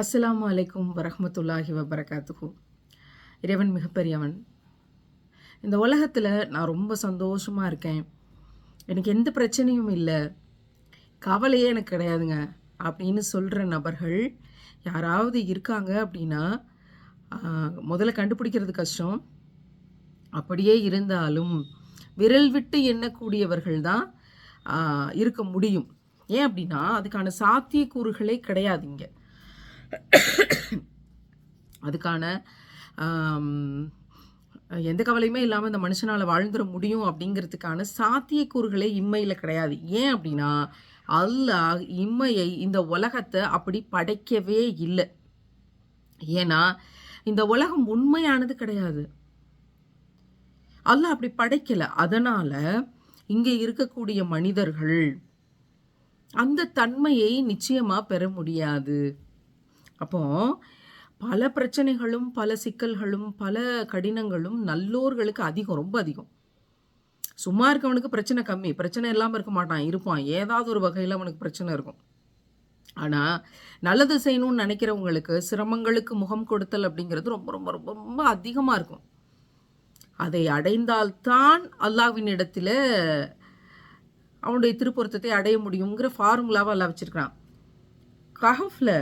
அஸ்ஸலாமு அலைக்கும் வரஹ்மத்துல்லாஹி வபரகாத்துகு இறைவன் மிகப்பெரியவன். இந்த உலகத்தில் நான் ரொம்ப சந்தோஷமாக இருக்கேன். எனக்கு எந்த பிரச்சனையும் இல்லை. கவலையே எனக்கு கிடையாதுங்க. அப்படின்னு சொல்கிற நபர்கள் யாராவது இருக்காங்க அப்படின்னா முதல்ல கண்டுபிடிக்கிறது கஷ்டம். அப்படியே இருந்தாலும் விரல் விட்டு எண்ணக்கூடியவர்கள் தான் இருக்க முடியும். ஏன் அப்படின்னா அதுக்கான சாத்தியக்கூறுகளே கிடையாது இங்கே. அதுக்கான எந்த கவலையுமே இல்லாமல் இந்த மனுஷனால் வாழ்ந்துட முடியும் அப்படிங்கிறதுக்கான சாத்தியக்கூறுகளே இம்மையில் கிடையாது. ஏன் அப்படின்னா அல்லாஹ் இம்மையை இந்த உலகத்தை அப்படி படைக்கவே இல்லை. ஏன்னா இந்த உலகம் உண்மையானது கிடையாது. அல்லாஹ் அப்படி படைக்கலை. அதனால் இங்கே இருக்கக்கூடிய மனிதர்கள் அந்த தன்மையை நிச்சயமாக பெற முடியாது. அப்போ பல பிரச்சனைகளும் பல சிக்கல்களும் பல கடினங்களும் நல்லோர்களுக்கு அதிகம் ரொம்ப அதிகம். சும்மா இருக்கவனுக்கு பிரச்சனை கம்மி. பிரச்சனை இல்லாமல் இருக்க மாட்டான். இருப்பான். ஏதாவது ஒரு வகையில் அவனுக்கு பிரச்சனை இருக்கும். ஆனால் நல்லது செய்யணும்னு நினைக்கிறவங்களுக்கு சிரமங்களுக்கு முகம் கொடுத்தல் அப்படிங்கிறது ரொம்ப ரொம்ப ரொம்ப ரொம்ப அதிகமாக இருக்கும். அதை அடைந்தால்தான் அல்லாஹ்வின் இடத்துல அவனுடைய திருப்பொருத்தத்தை அடைய முடியுங்கிற ஃபார்முலாவை அல்லாஹ் வச்சிருக்கிறான். கஹஃபில்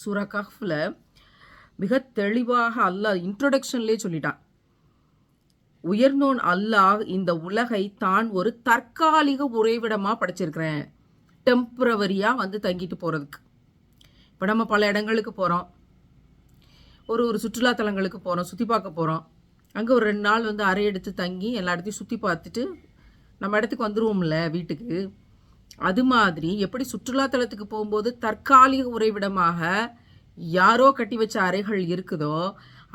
சூரா கஹ்ஃப்ல மிக தெளிவாக அல்லாஹ் இன்ட்ரொடக்ஷன்லேயே சொல்லிட்டான். உயர்ந்தோன் அல்லாஹ் இந்த உலகை தான் ஒரு தற்காலிக உறைவிடமாக படைச்சிருக்கிறேன். டெம்பரவரியாக வந்து தங்கிட்டு போகிறதுக்கு இப்போ நம்ம பல இடங்களுக்கு போகிறோம் ஒரு ஒரு சுற்றுலாத்தலங்களுக்கு போகிறோம் சுற்றி பார்க்க போகிறோம் அங்கே ஒரு ரெண்டு நாள் வந்து அறை எடுத்து தங்கி எல்லா இடத்தையும் சுற்றி பார்த்துட்டு நம்ம இடத்துக்கு வந்துருவோம்ல வீட்டுக்கு. அது மாதிரி எப்படி சுற்றுலாத்தலத்துக்கு போகும்போது தற்காலிக உறைவிடமாக யாரோ கட்டி வச்ச அறைகள் இருக்குதோ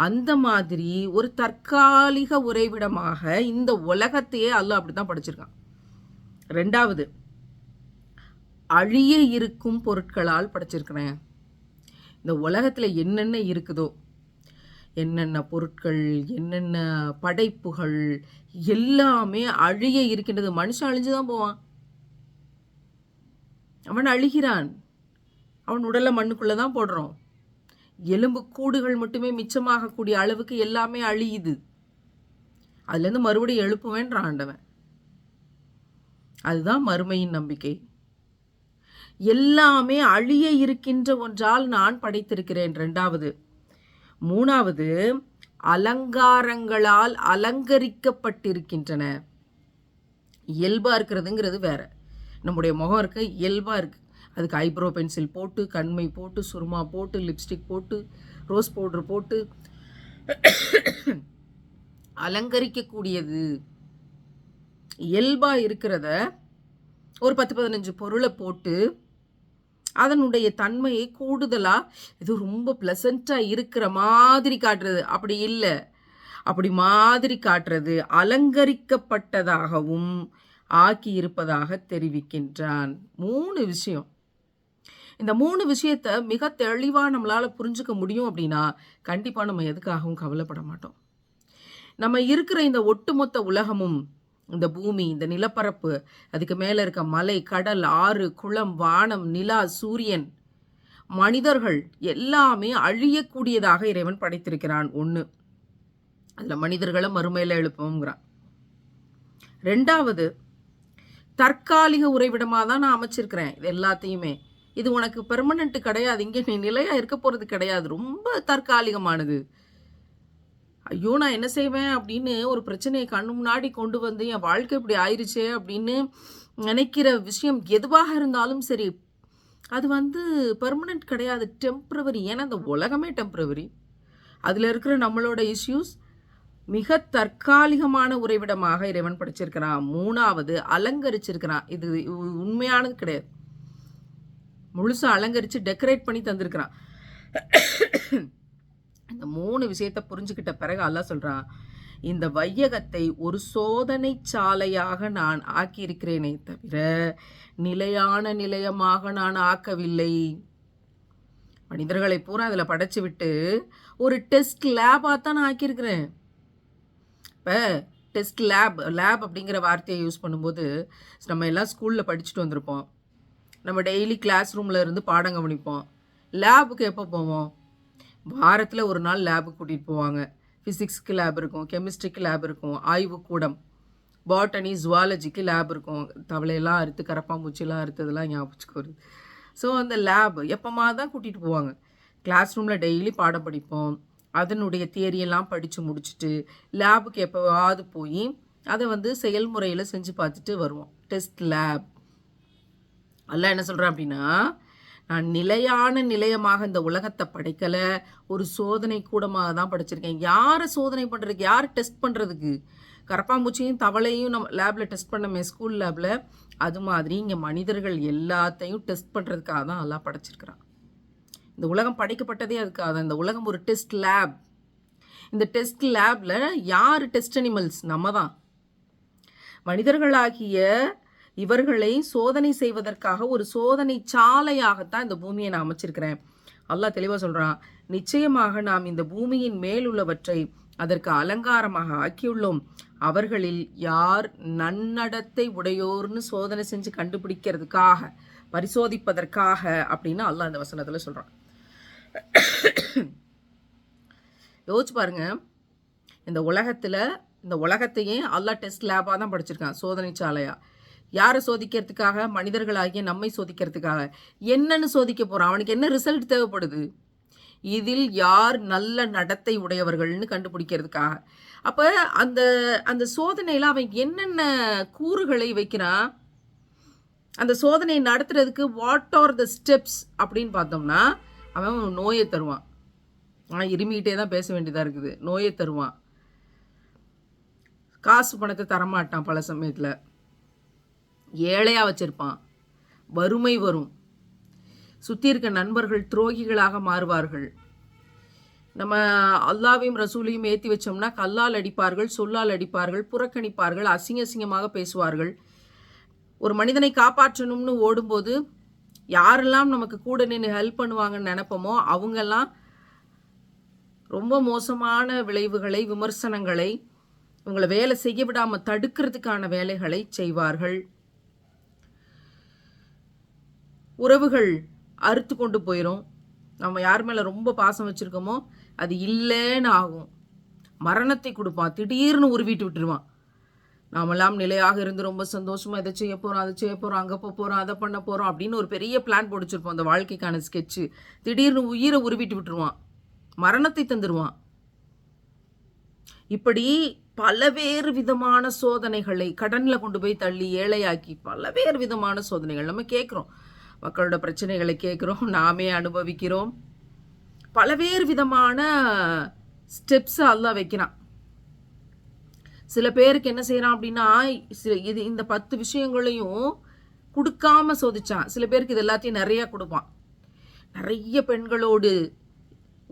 அந்த மாதிரி ஒரு தற்காலிக உறைவிடமாக இந்த உலகத்தையே அல்ல அப்படி தான் படைச்சிருக்கான். ரெண்டாவது அழிய இருக்கும் பொருட்களால் படைச்சிருக்கிறேன். இந்த உலகத்தில் என்னென்ன இருக்குதோ என்னென்ன பொருட்கள் என்னென்ன படைப்புகள் எல்லாமே அழிய இருக்கின்றது. மனுஷன் அழிஞ்சு தான் போவான். அவன் அழிகிறான். அவன் உடலை மண்ணுக்குள்ளே தான் போடுறோம். எலும்பு கூடுகள் மட்டுமே மிச்சமாகக்கூடிய அளவுக்கு எல்லாமே அழியுது. அதுலேருந்து மறுபடியும் எழுப்புவேன்றான் ஆண்டவன். அதுதான் மறுமையின் நம்பிக்கை. எல்லாமே அழிய இருக்கின்ற ஒன்றால் நான் படைத்திருக்கிறேன். ரெண்டாவது மூணாவது அலங்காரங்களால் அலங்கரிக்கப்பட்டிருக்கின்றன. இயல்பாக இருக்கிறதுங்கிறது வேற. நம்முடைய முகம் இருக்க இயல்பாக இருக்குது அதுக்கு ஐப்ரோ பென்சில் போட்டு கண்மை போட்டு சுருமா போட்டு லிப்ஸ்டிக் போட்டு ரோஸ் பவுடர் போட்டு அலங்கரிக்கக்கூடியது. இயல்பாக இருக்கிறத ஒரு பத்து பதினஞ்சு பொருளை போட்டு அதனுடைய தன்மையை கூடுதலாக இது ரொம்ப ப்ளசண்ட்டாக இருக்கிற மாதிரி காட்டுறது. அப்படி இல்லை. அப்படி மாதிரி காட்டுறது. அலங்கரிக்கப்பட்டதாகவும் ஆக்கி இருப்பதாக தெரிவிக்கின்றான். மூணு விஷயம். இந்த மூணு விஷயத்தை மிக தெளிவாக நம்மளால் புரிஞ்சுக்க முடியும் அப்படின்னா கண்டிப்பாக நம்ம எதுக்காகவும் கவலைப்பட மாட்டோம். நம்ம இருக்கிற இந்த ஒட்டுமொத்த உலகமும் இந்த பூமி இந்த நிலப்பரப்பு அதுக்கு மேலே இருக்க மலை கடல் ஆறு குளம் வானம் நிலா சூரியன் மனிதர்கள் எல்லாமே அழியக்கூடியதாக இறைவன் படைத்திருக்கிறான். ஒன்று அதில் மனிதர்களை மறுமையில் எழுப்போங்கிறான் ரெண்டாவது தற்காலிக உறைவிடமாக தான் நான் அமைச்சிருக்கிறேன். இது எல்லாத்தையுமே. இது உனக்கு பெர்மனண்ட்டு கிடையாது. இங்கே நீ நிலையாக இருக்க போகிறது கிடையாது. ரொம்ப தற்காலிகமானது. ஐயோ நான் என்ன செய்வேன் அப்படின்னு ஒரு பிரச்சனையை கண்ணு முன்னாடி கொண்டு வந்து என் வாழ்க்கை இப்படி ஆயிடுச்சே அப்படின்னு நினைக்கிற விஷயம் எதுவாக இருந்தாலும் சரி அது வந்து பெர்மனண்ட் கிடையாது. டெம்ப்ரவரி ஏன்னா அந்த உலகமே டெம்ப்ரவரி அதில் இருக்கிற நம்மளோட இஷ்யூஸ் மிக தற்காலிகமான உறைவிடமாக இறைவன் படைச்சிருக்கிறான். மூணாவது அலங்கரிச்சிருக்கிறான். இது உ- உண்மையானது கிடையாது. முழுசாக அலங்கரித்து டெக்கரேட் பண்ணி தந்திருக்கிறான். இந்த மூணு விஷயத்தை புரிஞ்சுக்கிட்ட பிறகு அல்லாஹ் சொல்கிறான் இந்த வையகத்தை ஒரு சோதனை சாலையாக நான் ஆக்கியிருக்கிறேனே தவிர நிலையான நிலையமாக நான் ஆக்கவில்லை. மனிதர்களை பூரா அதில் படைச்சு விட்டு ஒரு டெஸ்ட் லேபாக தான் நான் ஆக்கியிருக்கிறேன். இப்போ டெஸ்ட் லேப் லேப் அப்படிங்கிற வார்த்தையை யூஸ் பண்ணும்போது நம்ம எல்லாம் ஸ்கூலில் படிச்சுட்டு வந்திருப்போம். நம்ம டெய்லி கிளாஸ் ரூமில் இருந்து பாடம் கவனிப்போம். லேபுக்கு எப்போ போவோம்? வாரத்தில் ஒரு நாள் லேபுக்கு கூட்டிகிட்டு போவாங்க. ஃபிசிக்ஸ்க்கு லேப் இருக்கும் கெமிஸ்ட்ரிக்கு லேப் இருக்கும் ஆய்வுக்கூடம் பாட்டனி ஜுவாலஜிக்கு லேப் இருக்கும். தவளையெல்லாம் அறுத்து கரப்பாம்பூச்சிலாம் அறுத்ததெல்லாம் ஞாபகம் வருது ஸோ அந்த லேப் எப்போமா தான் கூட்டிகிட்டு போவாங்க கிளாஸ் ரூமில் டெய்லி பாடம் படிப்போம். அதனுடைய தியரியெல்லாம் படித்து முடிச்சுட்டு லேபுக்கு எப்போவாவது போய் அதை வந்து செயல்முறையில் செஞ்சு பார்த்துட்டு வருவோம். Test lab. அதெல்லாம் என்ன சொல்கிறேன் அப்படின்னா நான் நிலையான நிலையமாக இந்த உலகத்தை படைக்கலை ஒரு சோதனை கூடமாக தான் படிச்சிருக்கேன். யாரை சோதனை பண்ணுறதுக்கு யார் டெஸ்ட் பண்ணுறதுக்கு கரப்பாம்பூச்சியும் தவளையும் நம்ம லேபில் டெஸ்ட் பண்ணமே ஸ்கூல் லேபில். அது மாதிரி இங்கே மனிதர்கள் எல்லாத்தையும் டெஸ்ட் பண்ணுறதுக்காக தான் எல்லாம் படைச்சிருக்கிறான். இந்த உலகம் படைக்கப்பட்டதே அதுக்காக இந்த உலகம் ஒரு டெஸ்ட் லேப் இந்த டெஸ்ட் லேபில் யார் டெஸ்ட் அனிமல்ஸ் நம்ம தான். மனிதர்களாகிய இவர்களை சோதனை செய்வதற்காக ஒரு சோதனை சாலையாகத்தான் இந்த பூமியை நான் அமைச்சிருக்கிறேன். அல்லாஹ் தெளிவாக சொல்கிறான் நிச்சயமாக நாம் இந்த பூமியின் மேலுள்ளவற்றை அதற்கு அலங்காரமாக ஆக்கியுள்ளோம். அவர்களில் யார் நன்னடத்தை உடையோர்னு சோதனை செஞ்சு கண்டுபிடிக்கிறதுக்காக பரிசோதிப்பதற்காக அப்படின்னு அல்லாஹ் அந்த வசனத்தில் சொல்கிறான் யோசிச்சு பாருங்க. இந்த உலகத்தில் இந்த உலகத்தையே அல்லா டெஸ்ட் லேபாக தான் படிச்சிருக்கான் சோதனை சாலையாக யாரை சோதிக்கிறதுக்காக? மனிதர்களாகிய நம்மை சோதிக்கிறதுக்காக. என்னன்னு சோதிக்க போகிறான் அவனுக்கு என்ன ரிசல்ட் தேவைப்படுது? இதில் யார் நல்ல நடத்தை உடையவர்கள்னு கண்டுபிடிக்கிறதுக்காக. அப்போ அந்த அந்த சோதனையில் அவன் என்னென்ன கூறுகளை வைக்கிறான்? அந்த சோதனையை நடத்துறதுக்கு வாட் ஆர் த ஸ்டெப்ஸ் அப்படின்னு பார்த்தோம்னா அவன் நோயை தருவான். ஆனால் இருமிக்கிட்டே தான் பேச வேண்டியதாக இருக்குது. நோயை தருவான். காசு பணத்தை தரமாட்டான் பல சமயத்தில். ஏழையாக வச்சிருப்பான். வறுமை வரும். சுற்றி இருக்க நண்பர்கள் துரோகிகளாக மாறுவார்கள். நம்ம அல்லாவையும் ரசூலையும் ஏற்றி வச்சோம்னா கல்லால் அடிப்பார்கள் சொல்லால் அடிப்பார்கள் புறக்கணிப்பார்கள் அசிங்க அசிங்கமாக பேசுவார்கள். ஒரு மனிதனை காப்பாற்றணும்னு ஓடும்போது யாரெல்லாம் நமக்கு கூட நின்று ஹெல்ப் பண்ணுவாங்கன்னு நினப்போமோ அவங்கெல்லாம் ரொம்ப மோசமான விளைவுகளை விமர்சனங்களை உங்களை வேலை செய்ய விடாமல் தடுக்கிறதுக்கான வேலைகளை செய்வார்கள். உறவுகள் அறுத்து கொண்டு போயிடும் நம்ம யார் மேலே ரொம்ப பாசம் வச்சுருக்கோமோ அது இல்லைன்னு ஆகும். மரணத்தை கொடுப்பான். திடீர்னு உருவிட்டு விட்டுருவான். நாமெல்லாம் நிலையாக இருந்து ரொம்ப சந்தோஷமாக இதை செய்ய போகிறோம் அதை செய்ய போகிறோம் அங்கே போக போகிறோம் அதை பண்ண போகிறோம் அப்படின்னு ஒரு பெரிய பிளான் போடிச்சிருப்போம் அந்த வாழ்க்கைக்கான ஸ்கெட்சு திடீர்னு உயிரை உருவிட்டு விட்டுருவான். மரணத்தை தந்துடுவான் இப்படி பலவேறு விதமான சோதனைகளை கடனில் கொண்டு போய் தள்ளி ஏழையாக்கி பலவேறு விதமான சோதனைகள் நம்ம கேட்குறோம் மக்களோட பிரச்சனைகளை கேட்குறோம் நாமே அனுபவிக்கிறோம். பலவேறு விதமான ஸ்டெப்ஸ் அல்லா வைக்கிறான். சில பேருக்கு என்ன செய்கிறான் அப்படின்னா சில இது இந்த பத்து விஷயங்களையும் கொடுக்காம சோதிச்சான். சில பேருக்கு இது எல்லாத்தையும் நிறையா கொடுப்பான். நிறைய பெண்களோடு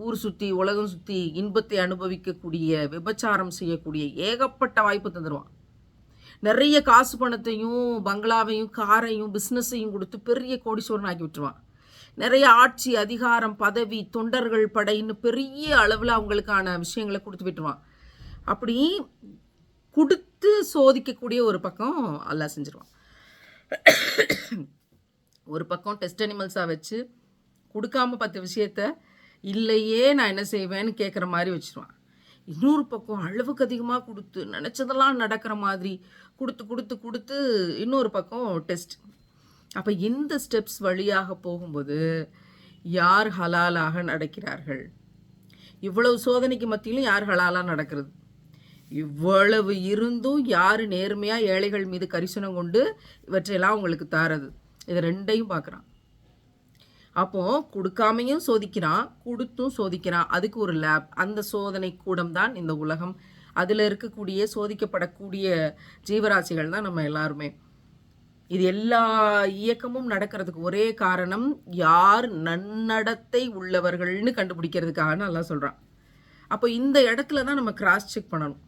ஊர் சுற்றி உலகம் சுற்றி இன்பத்தை அனுபவிக்கக்கூடிய விபச்சாரம் செய்யக்கூடிய ஏகப்பட்ட வாய்ப்பு தந்துடுவான் நிறைய காசு பணத்தையும் பங்களாவையும் காரையும் பிஸ்னஸையும் கொடுத்து பெரிய கோடீஸ்வரன் ஆக்கி விட்டுருவான். நிறைய ஆட்சி அதிகாரம் பதவி தொண்டர்கள் படைன்னு பெரிய அளவில் அவங்களுக்கான விஷயங்களை கொடுத்து விட்டுருவான். அப்படி கொடுத்து சோதிக்கக்கூடிய ஒரு பக்கம் அல்லா செஞ்சிருவான். ஒரு பக்கம் டெஸ்ட் அனிமல்ஸாக வச்சு கொடுக்காம பத்து விஷயத்த இல்லையே நான் என்ன செய்வேன்னு கேட்குற மாதிரி வச்சுருவான். இன்னொரு பக்கம் அளவுக்கு அதிகமாக கொடுத்து நினச்சதெல்லாம் நடக்கிற மாதிரி கொடுத்து கொடுத்து கொடுத்து இன்னொரு பக்கம் டெஸ்ட் அப்போ இந்த ஸ்டெப்ஸ் வழியாக போகும்போது யார் ஹலாலாக நடக்கிறார்கள்? இவ்வளவு சோதனைக்கு மத்தியிலும் யார் ஹலாலாக நடக்கிறது? இவ்வளவு இருந்தும் யார் நேர்மையாக ஏழைகள் மீது கரிசனம் கொண்டு இவற்றையெல்லாம் உங்களுக்கு தாரது. இது ரெண்டையும் பார்க்குறான். அப்போ கொடுக்காமையும் சோதிக்கிறான் கொடுத்தும் சோதிக்கிறான். அதுக்கு ஒரு லேப் அந்த சோதனை கூடம் தான் இந்த உலகம். அதில் இருக்கக்கூடிய சோதிக்கப்படக்கூடிய ஜீவராசிகள் தான் நம்ம எல்லாருமே. இது எல்லா இயக்கமும் நடக்கிறதுக்கு ஒரே காரணம் யார் நன்னடத்தை உள்ளவர்கள்னு கண்டுபிடிக்கிறதுக்காக நல்லா சொல்கிறான் அப்போ இந்த இடத்துல தான் நம்ம கிராஸ் செக் பண்ணணும்.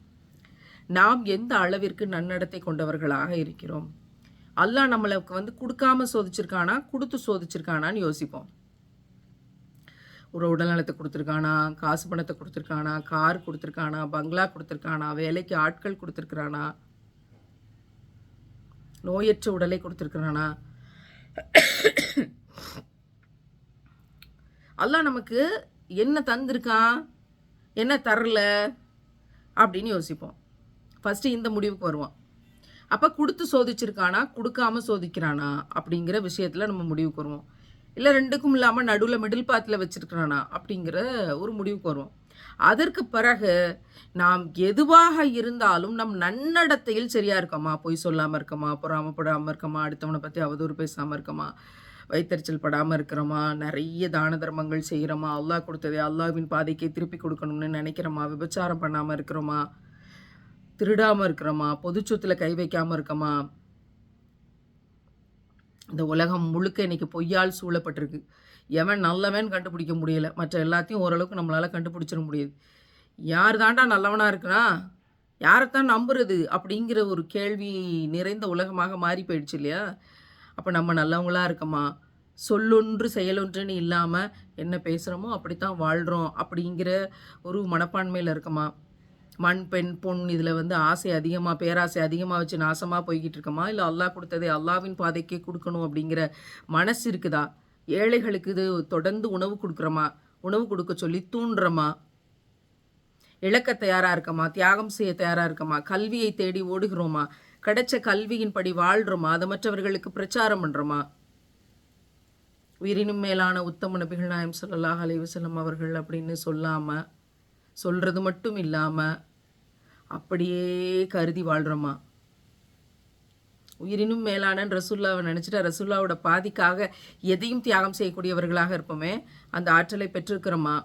நாம் எந்த அளவிற்கு நன்னடத்தை கொண்டவர்களாக இருக்கிறோம்? அல்லாஹ் நம்மளுக்கு வந்து கொடுக்காம சோதிச்சிருக்கானா? கொடுத்து சோதிச்சிருக்கானான்னு யோசிப்போம். ஒரு உடல்நலத்தை கொடுத்துருக்கானா? காசு பணத்தை கொடுத்துருக்கானா? கார் கொடுத்துருக்கானா? பங்களா கொடுத்துருக்கானா? வேலைக்கு ஆட்கள் கொடுத்துருக்குறானா? நோயற்ற உடலை கொடுத்துருக்குறானா? அல்லாஹ் நமக்கு என்ன தந்திருக்கான்? என்ன தரல? அப்படின்னு யோசிப்போம். ஃபஸ்ட்டு இந்த முடிவுக்கு வருவான். அப்போ கொடுத்து சோதிச்சிருக்கானா? கொடுக்காம சோதிக்கிறானா? அப்படிங்கிற விஷயத்தில் நம்ம முடிவுக்கு வருவோம். இல்லை ரெண்டுக்கும் இல்லாமல் நடுவில் மிடில் பாத்தில் வச்சிருக்கிறானா? அப்படிங்கிற ஒரு முடிவுக்கு வருவோம். அதற்கு பிறகு நாம் எதுவாக இருந்தாலும் நம் நன்னடத்தையில் சரியா இருக்கோமா? பொய் சொல்லாமல் இருக்கோமா? பொறாமப்படாமல் இருக்கோமா? அடுத்தவனை பற்றி அவதூறு பேசாமல் இருக்கோமா? வைத்தறிச்சல் படாமல் இருக்கிறோமா? நிறைய தான தர்மங்கள் செய்கிறோமா? அல்லாஹ் கொடுத்ததை அல்லாஹ்வின் பாதைக்கே திருப்பி கொடுக்கணும்னு நினைக்கிறோமா? விபச்சாரம் பண்ணாமல் இருக்கிறோமா? திருடாமல் இருக்கிறோமா? பொதுச்சொத்துல கை வைக்காமல் இருக்கோமா? இந்த உலகம் முழுக்க இன்றைக்கி பொய்யால் சூழப்பட்டிருக்கு. எவன் நல்லவன் கண்டுபிடிக்க முடியலை. மற்ற எல்லாத்தையும் ஓரளவுக்கு நம்மளால் கண்டுபிடிச்சிட முடியுது. யார் தாண்டா நல்லவனாக இருக்கிறான் யாரைத்தான் நம்புறது? அப்படிங்கிற ஒரு கேள்வி நிறைந்த உலகமாக மாறி போயிடுச்சு இல்லையா? அப்போ நம்ம நல்லவங்களாக இருக்கோமா? சொல்லொன்று செயலொன்றுன்னு இல்லாமல் என்ன பேசுகிறோமோ அப்படித்தான் வாழ்கிறோம் அப்படிங்கிற ஒரு மனப்பான்மையில் இருக்கோமா? மண் பெண் பொன் இதில் வந்து ஆசை அதிகமாக பேராசை அதிகமாக வச்சு நாசமாக போய்கிட்டு இருக்கோமா இல்லை அல்லாஹ் கொடுத்ததை அல்லாவின் பாதைக்கே கொடுக்கணும் அப்படிங்கிற மனசு இருக்குதா? ஏழைகளுக்கு இது தொடர்ந்து உணவு கொடுக்குறோமா? உணவு கொடுக்க சொல்லி தூண்டுறோமா? இழக்க தயாராக இருக்கமா? தியாகம் செய்ய தயாராக இருக்கமா? கல்வியை தேடி ஓடுகிறோமா? கிடைச்ச கல்வியின்படி வாழ்கிறோமா அதை மற்றவர்களுக்கு பிரச்சாரம் பண்ணுறோமா உயிரினும் மேலான உத்தம நபிகள் நாயம் ஸல்லல்லாஹு அலைஹி அவர்கள் அப்படின்னு சொல்லாமல் சொல்கிறது மட்டும் இல்லாமல் அப்படியே கருதி வாழ்கிறோமா உயிரினும் மேலான ரசுல்லாவை நினச்சிட்டு ரசுல்லாவோட பாதிக்காக எதையும் தியாகம் செய்யக்கூடியவர்களாக இருப்போமே அந்த ஆற்றலை பெற்றிருக்கிறோமா?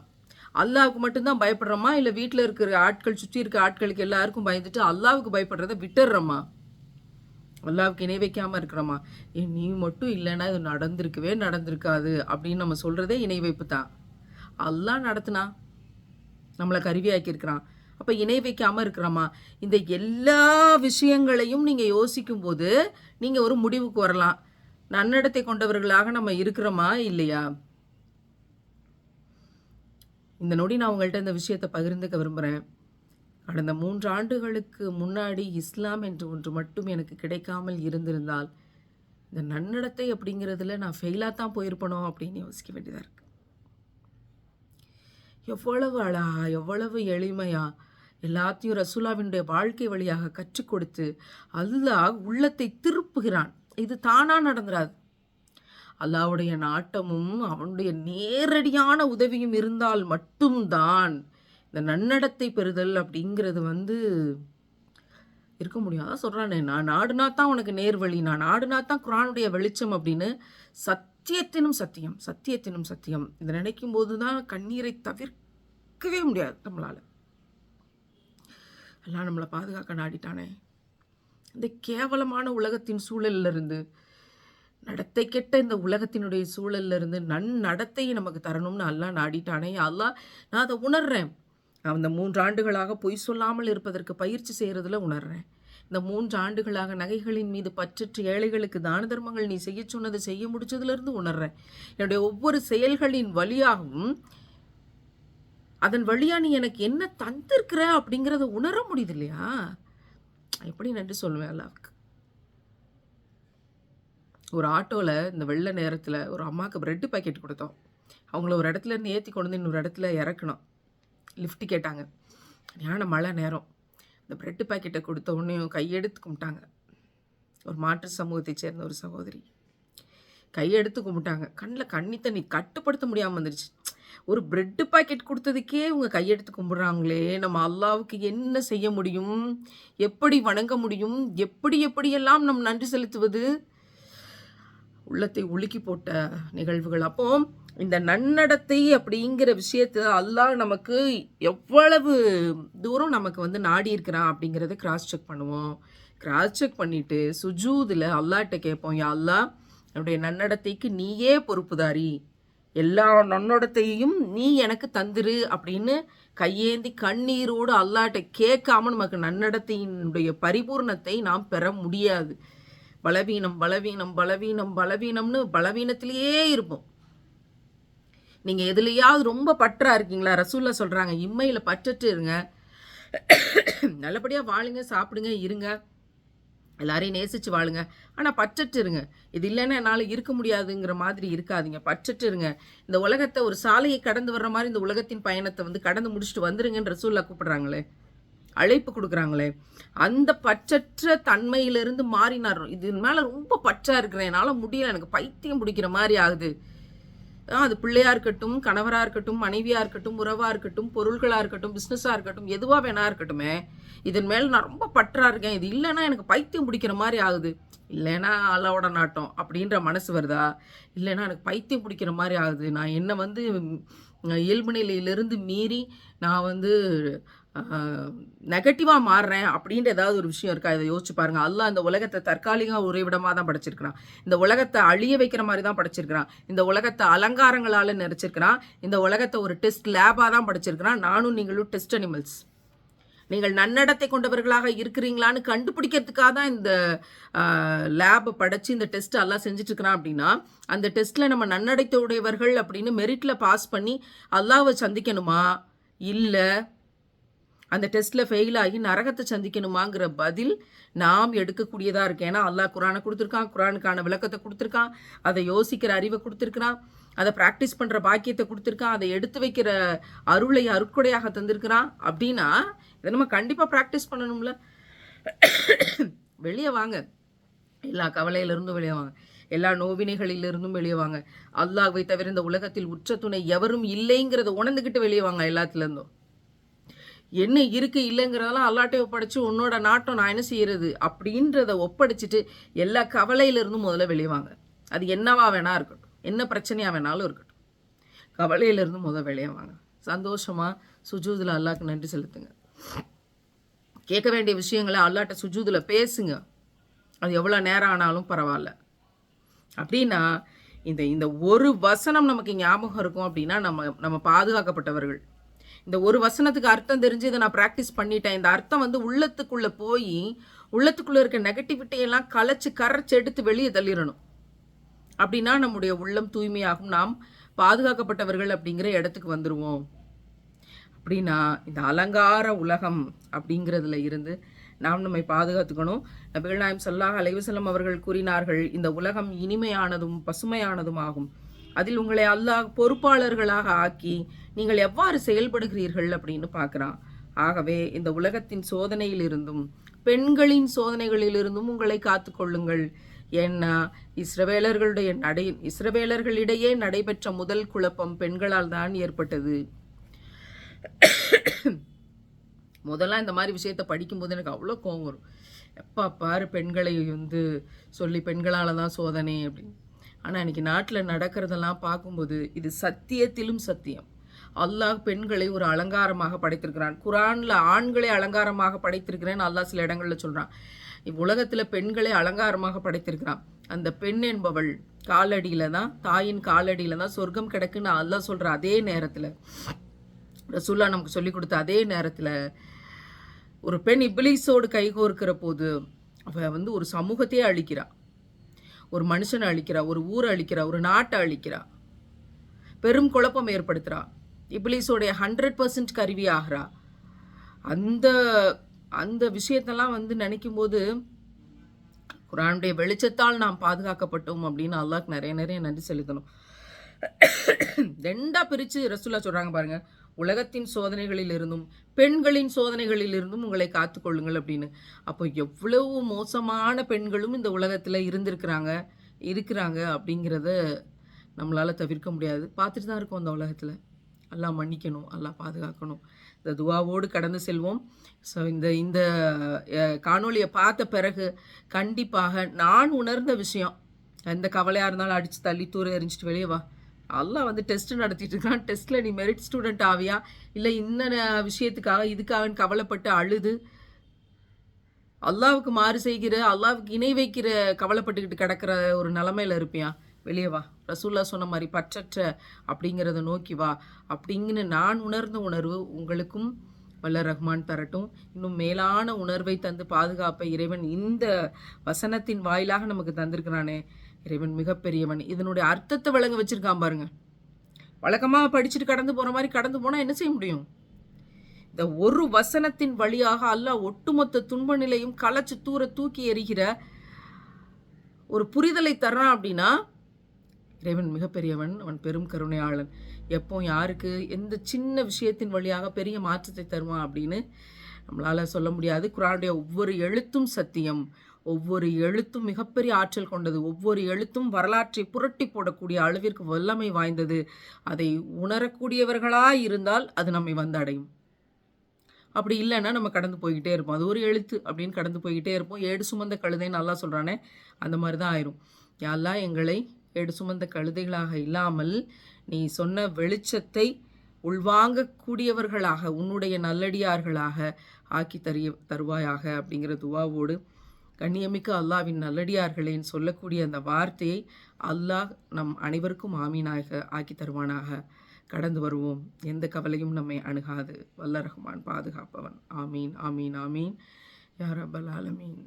அல்லாவுக்கு மட்டும்தான் பயப்படுறோமா? இல்லை வீட்டில் இருக்கிற ஆட்கள் சுற்றி இருக்க ஆட்களுக்கு எல்லாருக்கும் பயந்துட்டு அல்லாவுக்கு பயப்படுறத விட்டுடுறோமா? அல்லாவுக்கு இணை வைக்காமல் இருக்கிறோமா? ஏ நீ மட்டும் இல்லைன்னா இது நடந்திருக்கவே நடந்திருக்காது அப்படின்னு நம்ம சொல்கிறதே இணை வைப்பு தான் அல்லாஹ் நடத்துனா நம்மளை கருவியாக்கியிருக்கிறான். அப்போ இணை வைக்காமல் இருக்கிறோமா? இந்த எல்லா விஷயங்களையும் நீங்கள் யோசிக்கும் போது நீங்கள் ஒரு முடிவுக்கு வரலாம். நன்னடத்தை கொண்டவர்களாக நம்ம இருக்கிறோமா? இல்லையா? இந்த நொடி நான் உங்கள்கிட்ட இந்த விஷயத்தை பகிர்ந்துக்க விரும்புகிறேன் கடந்த மூன்று ஆண்டுகளுக்கு முன்னாடி இஸ்லாம் என்று ஒன்று மட்டும் எனக்கு கிடைக்காமல் இருந்திருந்தால் இந்த நன்னடத்தை அப்படிங்கிறதுல நான் ஃபெயிலாக தான் போயிருப்பனோ அப்படின்னு யோசிக்க வேண்டியதாக இருக்குது எவ்வளவு அழகா எவ்வளவு எளிமையா எல்லாத்தையும் ரசூலாவினுடைய வாழ்க்கை வழியாக கற்றுக் கொடுத்து அல்லாஹ் உள்ளத்தை திருப்புகிறான். இது தானா நடந்துராது. அல்லாவுடைய நாட்டமும் அவனுடைய நேரடியான உதவியும் இருந்தால் மட்டும்தான் இந்த நன்னடத்தை பெறுதல் அப்படிங்கிறது வந்து இருக்க முடியும். அதான் சொல்கிறானே நான் நாடுனா தான் உனக்கு நேர்வழி நான் நாடுனா தான் குரானுடைய வெளிச்சம் அப்படின்னு சத் சத்தியத்தினும் சத்தியம் சத்தியத்தினும் சத்தியம். இதை நினைக்கும் போது தான் கண்ணீரை தவிர்க்கவே முடியாது நம்மளால். எல்லாம் நம்மளை பாதுகாக்க நாடிட்டானே. இந்த கேவலமான உலகத்தின் சூழல்ல இருந்து நடத்தை கெட்ட இந்த உலகத்தினுடைய சூழல்ல இருந்து நன் நடத்தையை நமக்கு தரணும்னு அல்லா நாடிட்டானே. அல்லா நான் அதை உணர்றேன். நான் அந்த மூன்று ஆண்டுகளாக பொய் சொல்லாமல் இருப்பதற்கு பயிற்சி செய்கிறதுல உணர்றேன். இந்த மூன்று ஆண்டுகளாக நகைகளின் மீது பற்றற்று ஏழைகளுக்கு தான தர்மங்கள் நீ செய்ய சொன்னதை செய்ய முடிச்சதுலேருந்து உணர்றேன். என்னுடைய ஒவ்வொரு செயல்களின் வழியாகவும் அதன் வழியாக நீ எனக்கு என்ன தந்திருக்கிற அப்படிங்கிறத உணர முடியுது இல்லையா எப்படி நன்றி சொல்லுவேன் அல்லாவுக்கு. ஒரு ஆட்டோவில் இந்த வெள்ளை நேரத்தில் ஒரு அம்மாவுக்கு ப்ரெட்டு பாக்கெட் கொடுத்தோம். அவங்கள ஒரு இடத்துல இருந்து ஏற்றி கொண்டு வந்து இன்னொரு இடத்துல இறக்கணும் லிஃப்ட்டு கேட்டாங்க. ஞான மழை நேரம். இந்த பிரெட்டு பாக்கெட்டை கொடுத்த உடனே கையெடுத்து கும்பிட்டாங்க. ஒரு மாற்று சமூகத்தைச் சேர்ந்த ஒரு சகோதரி. கையெடுத்து கும்பிட்டாங்க. கண்ணில் கண்ணி தண்ணி கட்டுப்படுத்த முடியாமல் வந்துருச்சு. ஒரு பிரெட்டு பாக்கெட் கொடுத்ததுக்கே இவங்க கையெடுத்து கும்பிட்றாங்களே. நம்ம அல்லாவுக்கு என்ன செய்ய முடியும்? எப்படி வணங்க முடியும்? எப்படி எப்படியெல்லாம் நம் நன்றி செலுத்துவது? உள்ளத்தை உலுக்கி போட்ட நிகழ்வுகள். அப்போ இந்த நன்னடத்தை அப்படிங்கிற விஷயத்தை அல்லாஹ் நமக்கு எவ்வளவு தூரம் நமக்கு வந்து நாடி இருக்கிறான் அப்படிங்கிறத கிராஸ் செக் பண்ணுவோம். கிராஸ் செக் பண்ணிட்டு சுஜூதில் அல்லாட்ட கேட்போம் யா அல்லா என்னுடைய நன்னடத்தைக்கு நீயே பொறுப்புதாரி. எல்லா நன்னடத்தையும் நீ எனக்கு தந்துரு அப்படின்னு கையேந்தி கண்ணீரோடு அல்லாட்ட கேட்காம நமக்கு நன்னடத்தையினுடைய பரிபூர்ணத்தை நாம் பெற முடியாது. பலவீனம் பலவீனம் பலவீனம் பலவீனம்னு பலவீனத்திலேயே இருப்போம். நீங்க எதுலையாவது ரொம்ப பற்றா இருக்கீங்களா? ரசூல்லா சொல்றாங்க இம்மையில பற்றற்று இருங்க. நல்லபடியா வாழுங்க சாப்பிடுங்க இருங்க. எல்லாரையும் நேசித்து வாழுங்க. ஆனால் பற்றற்று இருங்க. இது இல்லைன்னா என்னால் இருக்க முடியாதுங்கிற மாதிரி இருக்காதீங்க. பற்றற்று இருங்க. இந்த உலகத்தை ஒரு சாலையை கடந்து வர்ற மாதிரி இந்த உலகத்தின் பயணத்தை வந்து கடந்து முடிச்சுட்டு வந்துருங்கன்ற சூழலை கூப்பிட்றாங்களே. அழைப்பு கொடுக்குறாங்களே. அந்த பற்றற்ற தன்மையிலிருந்து மாறினார். இது மேலே ரொம்ப பற்றாக இருக்கிறேன். என்னால் முடியல. எனக்கு பைத்தியம் பிடிக்கிற மாதிரி ஆகுது. அது பிள்ளையாக இருக்கட்டும் கணவராக இருக்கட்டும் மனைவியாக இருக்கட்டும் உறவாக இருக்கட்டும் பொருள்களாக இருக்கட்டும் பிஸ்னஸாக இருக்கட்டும் எதுவாக வேணா இருக்கட்டுமே இதன் மேல் நான் ரொம்ப பற்றாக இருக்கேன். இது இல்லைன்னா எனக்கு பைத்தியம் பிடிக்கிற மாதிரி ஆகுது. இல்லைன்னா அளவோட நாட்டம் அப்படின்ற மனசு வருதா? இல்லைன்னா எனக்கு பைத்தியம் பிடிக்கிற மாதிரி ஆகுது. நான் என்னை வந்து இயல்பு நிலையிலிருந்து மீறி நான் வந்து நெகட்டிவாக மாறுறேன் அப்படின்ற ஏதாவது ஒரு விஷயம் இருக்கா? இதை யோசிச்சு பாருங்கள் அல்ல அந்த உலகத்தை தற்காலிக உறைவிடமாக தான் படைச்சிருக்கிறான். இந்த உலகத்தை அழிய வைக்கிற மாதிரி தான் படைச்சிருக்கிறான். இந்த உலகத்தை அலங்காரங்களால் நிறைச்சிருக்கிறான் இந்த உலகத்தை ஒரு டெஸ்ட் லேபாக தான் படைச்சிருக்கிறான். நானும் நீங்களும் டெஸ்ட் அனிமல்ஸ். நீங்கள் நன்னடத்தை கொண்டவர்களாக இருக்கிறீங்களான்னு கண்டுபிடிக்கிறதுக்காக தான் இந்த லேபை படைச்சு இந்த டெஸ்ட் எல்லாம் செஞ்சுட்ருக்கிறான் அப்படின்னா அந்த டெஸ்ட்டில் நம்ம நன்னடத்தை உடையவர்கள் அப்படின்னு மெரிட்டில் பாஸ் பண்ணி அல்லாவை சந்திக்கணுமா? இல்லை. அந்த டெஸ்ட்டில் ஃபெயில் ஆகி நரகத்தை சந்திக்கணுமாங்கிற பதில் நாம் எடுக்கக்கூடியதாக இருக்கு. ஏன்னா அல்லாஹ் குரானை கொடுத்துருக்கான் குரானுக்கான விளக்கத்தை கொடுத்துருக்கான் அதை யோசிக்கிற அறிவை கொடுத்துருக்குறான் அதை ப்ராக்டிஸ் பண்ணுற பாக்கியத்தை கொடுத்துருக்கான் அதை எடுத்து வைக்கிற அருளை அருட்கொடையாக தந்திருக்கிறான் அப்படின்னா இதை நம்ம கண்டிப்பாக ப்ராக்டிஸ் பண்ணணும்ல. வெளியே வாங்க. எல்லா கவலையிலிருந்தும் வெளியே வாங்க. எல்லா நோவினைகளிலிருந்தும் வெளியே வாங்க. அல்லாஹ்வை தவிர இந்த உலகத்தில் உற்ற துணை எவரும் இல்லைங்கிறத உணர்ந்துக்கிட்டு வெளியே வாங்க எல்லாத்துலேருந்தும். என்ன இருக்கு இல்லைங்கிறதெல்லாம் அல்லாட்டை ஒப்படைச்சு உன்னோட நாட்டம் நான் என்ன செய்யறது அப்படின்றத ஒப்படைச்சிட்டு எல்லா கவலையிலிருந்தும் முதல்ல வெளியவாங்க அது என்னவா வேணா இருக்கட்டும். என்ன பிரச்சனையாக வேணாலும் இருக்கட்டும். கவலையிலிருந்து முதல் வெளியவாங்க சந்தோஷமாக சுஜூதில் அல்லாக்கு நன்றி செலுத்துங்க. கேட்க வேண்டிய விஷயங்களை அல்லாட்ட சுஜூதில் பேசுங்க. அது எவ்வளோ நேரம் ஆனாலும் பரவாயில்ல. அப்படின்னா இந்த இந்த ஒரு வசனம் நமக்கு ஞாபகம் இருக்கும் அப்படின்னா நம்ம நம்ம பாதுகாக்கப்பட்டவர்கள். இந்த ஒரு வசனத்துக்கு அர்த்தம் தெரிஞ்சு இதை நான் ப்ராக்டிஸ் பண்ணிட்டேன். இந்த அர்த்தம் வந்து உள்ளத்துக்குள்ளே போய் உள்ளத்துக்குள்ளே இருக்க நெகட்டிவிட்டி எல்லாம் கலைச்சு கரைச்சி எடுத்து வெளியே தள்ளிடணும். அப்படின்னா நம்முடைய உள்ளம் தூய்மையாகும். நாம் பாதுகாக்கப்பட்டவர்கள் அப்படிங்கிற இடத்துக்கு வந்துடுவோம் அப்படின்னா இந்த அலங்கார உலகம் அப்படிங்கிறதுல இருந்து நாம் நம்மை பாதுகாத்துக்கணும். நபிகள் நாயம் சல்லாஹ் அலைவசல்லம் அவர்கள் கூறினார்கள் இந்த உலகம் இனிமையானதும் பசுமையானதும் ஆகும். அதில் உங்களை அல்லாஹ் பொறுப்பாளர்களாக ஆக்கி நீங்கள் எவ்வாறு செயல்படுகிறீர்கள் அப்படின்னு பார்க்குறான். ஆகவே இந்த உலகத்தின் சோதனையிலிருந்தும் பெண்களின் சோதனைகளிலிருந்தும் உங்களை காத்துக்கொள்ளுங்கள் ஏன்னா இஸ்ரவேலர்களுடைய நடை இஸ்ரவேலர்களிடையே நடைபெற்ற முதல் குழப்பம் பெண்களால் தான் ஏற்பட்டது. முதல்ல இந்த மாதிரி விஷயத்த படிக்கும்போது எனக்கு அவ்வளோ கோவம் வரும். எப்போ பாரு பெண்களை வந்து சொல்லி பெண்களால் தான் சோதனை அப்படின்னு. ஆனால் இன்றைக்கி நாட்டில் நடக்கிறதெல்லாம் பார்க்கும்போது இது சத்தியத்திலும் சத்தியம். அல்லாஹ் பெண்களை ஒரு அலங்காரமாக படைத்திருக்கிறான். குரானில் ஆண்களை அலங்காரமாக படைத்திருக்கிறேன்னு அல்லாஹ் சில இடங்களில் சொல்கிறான் உலகத்தில் பெண்களை அலங்காரமாக படைத்திருக்கிறான். அந்த பெண் என்பவள் காலடியில் தான் தாயின் காலடியில் தான் சொர்க்கம் கிடக்குன்னு அல்லாஹ் சொல்கிற அதே நேரத்தில் ரசூல்லா நமக்கு சொல்லிக் கொடுத்த அதே நேரத்தில் ஒரு பெண் இப்ளீஸோடு கைகோர்க்கிற போது அவள் வந்து ஒரு சமூகத்தையே அழிக்கிறாள் ஒரு மனுஷனை அழிக்கிறா ஒரு ஊரை அழிக்கிறா ஒரு நாட்டை அழிக்கிறா. பெரும் குழப்பம் ஏற்படுத்துகிறா இபிலிஸோடைய ஹண்ட்ரட் பர்சன்ட் கருவி ஆகிறா அந்த அந்த விஷயத்தெல்லாம் வந்து நினைக்கும் போது குரானுடைய வெளிச்சத்தால் நாம் பாதுகாக்கப்பட்டோம் அப்படின்னு அல்லாஹ் நிறைய நிறைய நன்றி செலுத்தணும். ரெண்டாக பிரித்து ரசுல்லா சொல்கிறாங்க பாருங்கள் உலகத்தின் சோதனைகளில் இருந்தும் பெண்களின் சோதனைகளில் இருந்தும் உங்களை காத்துக்கொள்ளுங்கள் அப்படின்னு. அப்போ எவ்வளவு மோசமான பெண்களும் இந்த உலகத்தில் இருந்திருக்கிறாங்க இருக்கிறாங்க அப்படிங்கிறத நம்மளால் தவிர்க்க முடியாது. பார்த்துட்டு தான் இருக்கோம் அந்த உலகத்தில். எல்லாம் மன்னிக்கணும் எல்லாம் பாதுகாக்கணும். இந்த துவாவோடு கடந்து செல்வோம். ஸோ இந்த இந்த காணொலியை பார்த்த பிறகு கண்டிப்பாக நான் உணர்ந்த விஷயம் எந்த கவலையாக இருந்தாலும் அடித்து தள்ளி தூர எரிஞ்சிட்டு வெளியே வா. எல்லாம் வந்து டெஸ்ட் நடத்திட்டு இருக்கான். டெஸ்ட்டில் நீ மெரிட் ஸ்டூடெண்ட் ஆவியா? இல்லை இன்ன விஷயத்துக்காக இதுக்காக கவலைப்பட்டு அழுது? அல்லாவுக்கு மாறு செய்கிற அல்லாவுக்கு இணை வைக்கிற கவலைப்பட்டுக்கிட்டு கிடக்கிற ஒரு நிலமையில இருப்பியா? வெளியே வா. ரசூல்லா சொன்ன மாதிரி பற்றற்ற அப்படிங்கிறத நோக்கி வா. அப்படிங்கிற நான் உணர்ந்த உணர்வு உங்களுக்கும் வல்ல ரஹ்மான் தரட்டும். இன்னும் மேலான உணர்வை தந்து பாதுகாப்பை இறைவன் இந்த வசனத்தின் வாயிலாக நமக்கு தந்திருக்கிறானே. இறைவன் மிகப்பெரியவன். இதனுடைய அர்த்தத்தை விளங்க வச்சுருக்கான் பாருங்க. வழக்கமாக படிச்சுட்டு கடந்து போகிற மாதிரி கடந்து போனால் என்ன செய்ய முடியும்? இந்த ஒரு வசனத்தின் வழியாக அல்லாஹ் ஒட்டுமொத்த துன்ப நிலையும் களைச்சு தூர தூக்கி எறிகிற ஒரு புரிதலை தர்றான் அப்படின்னா இறைவன் மிகப்பெரியவன் அவன் பெரும் கருணையாளன். எப்போ யாருக்கு எந்த சின்ன விஷயத்தின் வழியாக பெரிய மாற்றத்தை தருவான் அப்படின்னு நம்மளால் சொல்ல முடியாது. குரானுடைய ஒவ்வொரு எழுத்தும் சத்தியம். ஒவ்வொரு எழுத்தும் மிகப்பெரிய ஆற்றல் கொண்டது. ஒவ்வொரு எழுத்தும் வரலாற்றை புரட்டி போடக்கூடிய அளவிற்கு வல்லமை வாய்ந்தது. அதை உணரக்கூடியவர்களாக இருந்தால் அது நம்மை வந்து அடையும் அப்படி இல்லைன்னா நம்ம கடந்து போய்கிட்டே இருப்போம். அது ஒரு எழுத்து அப்படின்னு கடந்து போய்கிட்டே இருப்போம். ஏடு சுமந்த கழுதைன்னு நல்லா சொல்கிறானே அந்த மாதிரி தான் ஆயிரும். யாரெல்லாம் எங்களை ஏடு சுமந்த கழுதைகளாக இல்லாமல் நீ சொன்ன வெளிச்சத்தை உள்வாங்கக்கூடியவர்களாக உன்னுடைய நல்லடியார்களாக ஆக்கி தரிய தருவாயாக அப்படிங்கிற துவாவோடு கண்ணியமிக்க அல்லாவின் நல்லடியார்களேன்னு சொல்லக்கூடிய அந்த வார்த்தையை அல்லாஹ் நம் அனைவருக்கும் ஆமீனாக ஆக்கி தருவானாக. கடந்து வருவோம். எந்த கவலையும் நம்மை அணுகாது. வல்ல ரஹ்மான் பாதுகாப்பவன். ஆமீன் ஆமீன் ஆமீன். யார் ரப்பல் ஆலமீன்.